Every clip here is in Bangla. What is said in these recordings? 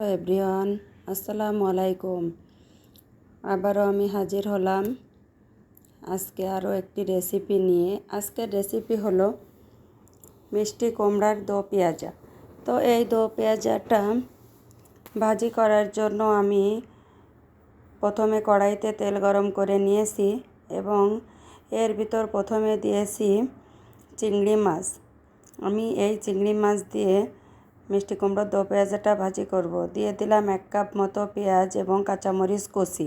এভরিওয়ান আসসালামু আলাইকুম। আবারও আমি হাজির হলাম আজকে আরও একটি রেসিপি নিয়ে। আজকের রেসিপি হলো মিষ্টি কুমড়ার দো পেঁয়াজা। তো এই দো পেঁয়াজাটা ভাজি করার জন্য আমি প্রথমে কড়াইতে তেল গরম করে নিয়েছি এবং এর ভিতর প্রথমে দিয়েছি চিংড়ি মাছ। আমি এই চিংড়ি মাছ দিয়ে মিষ্টি কুমড়োর দো পেঁয়াজটা ভাজি করব। দিয়ে দিলাম এক কাপ মতো পেঁয়াজ এবং কাঁচামরিচ কষি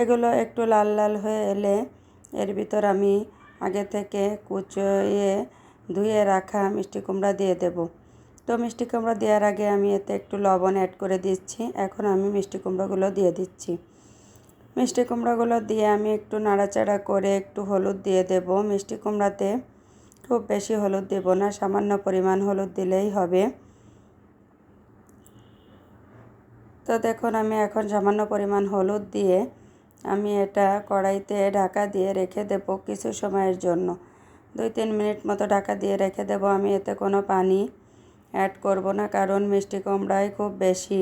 এগুলো একটু লাল লাল হয়ে এলে এর ভিতর আমি আগে থেকে কুচিয়ে ধুয়ে রাখা মিষ্টি কুমড়া দিয়ে দেব। তো মিষ্টি কুমড়া দেওয়ার আগে আমি এতে একটু লবণ অ্যাড করে দিচ্ছি। এখন আমি মিষ্টি কুমড়োগুলো দিয়ে দিচ্ছি। মিষ্টি কুমড়োগুলো দিয়ে আমি একটু নাড়াচাড়া করে একটু হলুদ দিয়ে দেব। মিষ্টি কুমড়াতে খুব বেশি হলুদ দেব না, সামান্য পরিমাণ হলুদ দিলেই হবে। তো দেখুন, আমি এখন সামান্য পরিমাণ হলুদ দিয়ে আমি এটা কড়াইতে ঢাকা দিয়ে রেখে দেব কিছু সময়ের জন্য। দুই তিন মিনিট মতো ঢাকা দিয়ে রেখে দেব। আমি এতে কোনো পানি অ্যাড করব না, কারণ মিষ্টি কুমড়ায় খুব বেশি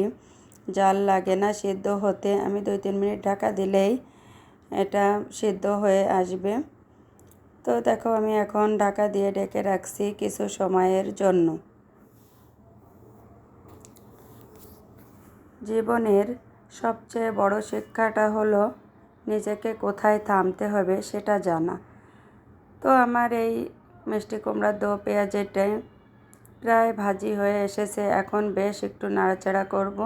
জাল লাগে না, সিদ্ধ হতে। আমি দুই তিন মিনিট ঢাকা দিলেই এটা সিদ্ধ হয়ে আসবে। তো দেখো, আমি এখন ঢাকা দিয়ে ডেকে রাখছি কিছু সময়ের জন্য। জীবনের সবচেয়ে বড় শিক্ষাটা হলো নিজেকে কোথায় থামতে হবে সেটা জানা। তো আমার এই মিষ্টি কুমড়ার দো পেঁয়াজেরটাই প্রায় ভাজি হয়ে এসেছে। এখন বেশ একটু নাড়াচাড়া করব।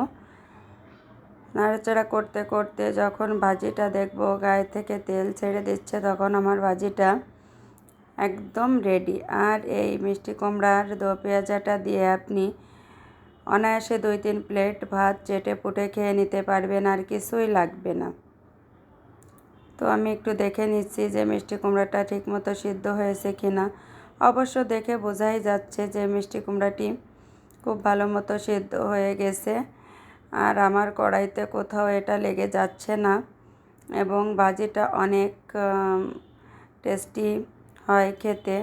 নাড়াচাড়া করতে করতে যখন ভাজিটা দেখব গায়ে থেকে তেল ছেড়ে দিচ্ছে তখন আমার ভাজিটা একদম রেডি আর এই মিষ্টি কুমড়ার দো পেঁয়াজাটা দিয়ে আপনি অনায়াসে দুই তিন প্লেট ভাত চেটে পুটে খেয়ে নিতে পারবেন আর কিছুই লাগবে না। তো আমি একটু দেখে নিচ্ছি যে মিষ্টি কুমড়াটা ঠিকমতো সিদ্ধ হয়েছে কি না অবশ্য দেখে বোঝাই যাচ্ছে যে মিষ্টি কুমড়াটি খুব ভালো মতো সিদ্ধ হয়ে গেছে আর আমার কড়াইতে কোথাও এটা লেগে যাচ্ছে না এবং ভাজিটা অনেক টেস্টি হয় খেতে।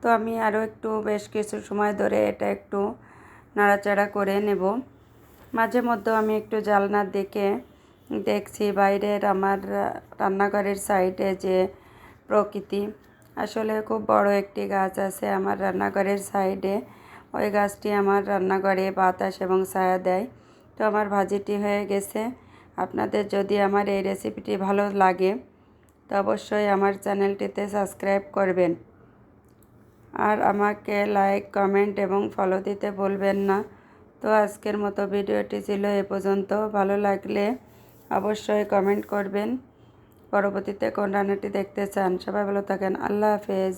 তো আমি আরও একটু বেশ কিছু সময় ধরে এটা একটু নাড়াচাড়া করে নেব। মাঝে মধ্যে আমি একটু জালনার দিকে দেখছি বাইরের আমার রান্নাঘরের সাইডে যে প্রকৃতি। আসলে খুব বড় একটি গাছ আছে আমার রান্নাঘরের সাইডে। ওই গাছটি আমার রান্নাঘরে বাতাস এবং ছায়া দেয়। তো আমার ভাজিটি হয়ে গেছে। আপনাদের যদি আমার এই রেসিপিটি ভালো লাগে, তো অবশ্যই আমার চ্যানেলটিতে সাবস্ক্রাইব করবেন। আর আমাকে লাইক কমেন্ট এবং ফলো দিতে বলবেন না। তো আজকের মতো ভিডিওটি ছিল এ পর্যন্ত। ভালো লাগলে অবশ্যই কমেন্ট করবেন। পরবর্তীতে কোন রান্নাটি দেখতে চান, সবাই ভালো থাকেন। আল্লাহ হাফেজ।